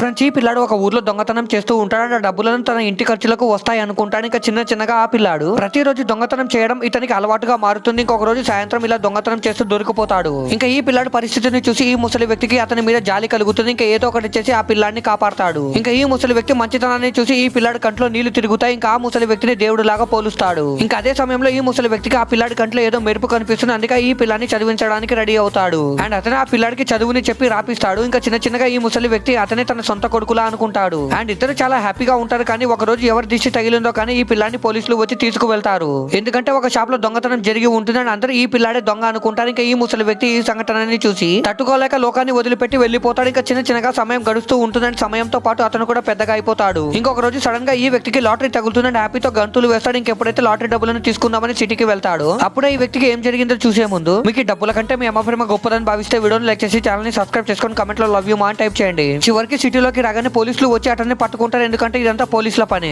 Friends ఈ పిల్లాడు ఒక ఊర్లో దొంగతనం చేస్తూ ఉంటాడు ఆ డబ్బులను తన ఇంటి ఖర్చులకు వస్తాయి అనుకుంటాను ఇంకా చిన్న చిన్నగా ఆ పిల్లాడు ప్రతిరోజు దొంగతనం చేయడం ఇతనికి అలవాటుగా మారుతుంది. ఇంకొక రోజు సాయంత్రం ఇలా దొంగతనం చేస్తూ దొరికిపోతాడు. ఇంకా ఈ పిల్లాడు పరిస్థితిని చూసి ఈ ముసలి వ్యక్తికి అతని మీద జాలి కలుగుతుంది. ఇంకా ఏదో ఒకటి చేసి ఆ పిల్లాడిని కాపాడతాడు. ఇంకా ఈ ముసలి వ్యక్తి మంచితనాన్ని చూసి ఈ పిల్లాడి కంట్లో నీళ్ళు తిరుగుతాయి. ఇంకా ఆ ముసలి వ్యక్తిని దేవుడు లాగా పోలుస్తాడు. ఇంకా అదే సమయంలో ఈ ముసలి వ్యక్తికి ఆ పిల్లాడి కంట్లో ఏదో మెరుపు కనిపిస్తుంది. అందుకే ఈ పిల్లాన్ని చదివించడానికి రెడీ అవుతాడు. అండ్ అతను ఆ పిల్లాడికి చదువుని చెప్పి రాపిస్తాడు. ఇంకా చిన్న చిన్నగా ఈ ముసలి వ్యక్తి అతనే తన సొంత కొడుకులా అనుకుంటాడు. అండ్ ఇద్దరు చాలా హ్యాపీగా ఉంటారు కానీ ఒక రోజు ఎవరి దిష్టి తగిలిందో కానీ ఈ పిల్లాన్ని పోలీసులు వచ్చి తీసుకువెళ్తారు. ఎందుకంటే ఒక షాప్లో దొంగతనం జరిగి ఉంటుందని అందరూ ఈ పిల్లాడే దొంగ అనుకుంటారు. ఇంకా ఈ ముసలి వ్యక్తి ఈ సంఘటనని చూసి తట్టుకోలేక లోకాన్ని వదిలిపెట్టి వెళ్ళిపోతాడు. ఇంకా చిన్న చిన్నగా సమయం గడుస్తూ ఉంటుందని సమయంతో పాటు అతను కూడా పెద్దగా అయిపోతాడు. ఇంకొక రోజు సడన్గా ఈ వ్యక్తికి లాటరీ తగులుతుందని హ్యాపీతో గంతులు వేస్తాడు. ఇంకెప్పుడైతే లాటరీ డబ్బులను తీసుకుందామని సిటీకి వెళ్తాడు అప్పుడే ఈ వ్యక్తికి ఏం జరిగిందో చూసే ముందు మీకు డబ్బుల కంటే మీ అమ్మ ప్రేమ గొప్పదని భావిస్తే వీడియోని లైక్ చేసి ఛానల్ని సబ్స్క్రైబ్ చేసుకొని కమెంట్లో లవ్ యూ మా అని టైప్ చేయండి. చివరికి సిటీలోకి రాగానే పోలీసులు వచ్చి అతన్ని పట్టుకుంటారు. ఎందుకంటే ఇదంతా పోలీసుల పని.